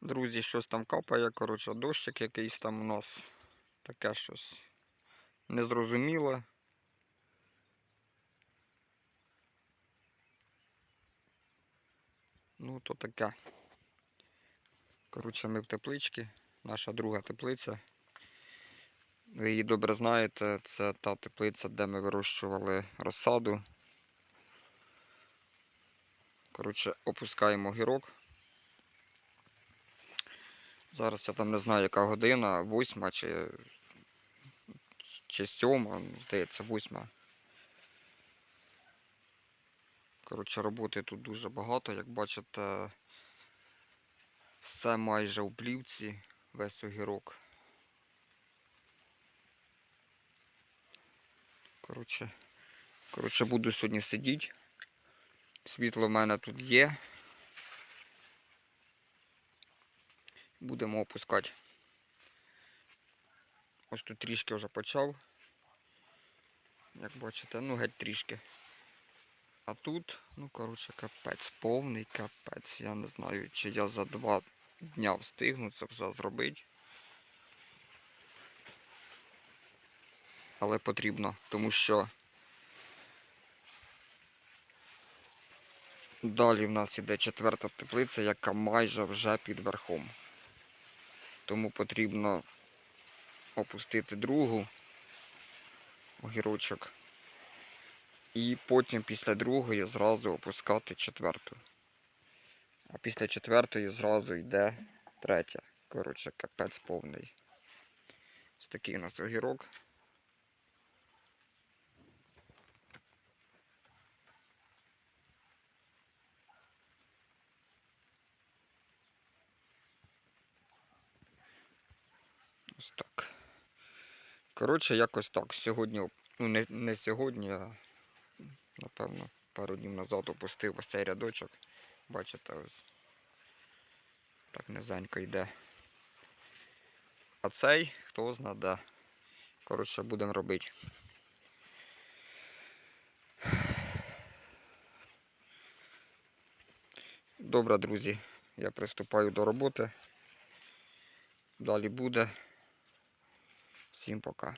Друзі, щось там капає, коротше, дощик якийсь там у нас. Таке щось незрозуміле. Ну, то таке. Коротше, ми в тепличці. Наша друга теплиця. Ви її добре знаєте, це та теплиця, де ми вирощували розсаду. Коротше, опускаємо гірок. Зараз я там не знаю, яка година, восьма чи, чи сьома, здається, восьма. Коротше, роботи тут дуже багато, як бачите, все майже у плівці, весь огірок. Коротше, коротше, буду сьогодні сидіти. Світло в мене тут є. Будемо опускати. Ось тут трішки вже почав. Як бачите, ну геть трішки. А тут, ну коротше, капець, повний капець. Я не знаю, чи я за два дня встигну це все зробити. Але потрібно, тому що далі в нас іде четверта теплиця, яка майже вже під верхом. Тому потрібно опустити другу огірочок. І потім після другої зразу опускати четверту. А після четвертої зразу йде третя. Коротше, капець повний. Ось такий у нас огірок. Ось так. Коротше, якось так. Сьогодні, ну не, не сьогодні, а напевно, пару днів назад опустив ось цей рядочок. Бачите, ось так низенько йде. А цей, хто зна, де. Коротше, будемо робити. Добре, друзі, я приступаю до роботи. Далі буде. Всім пока.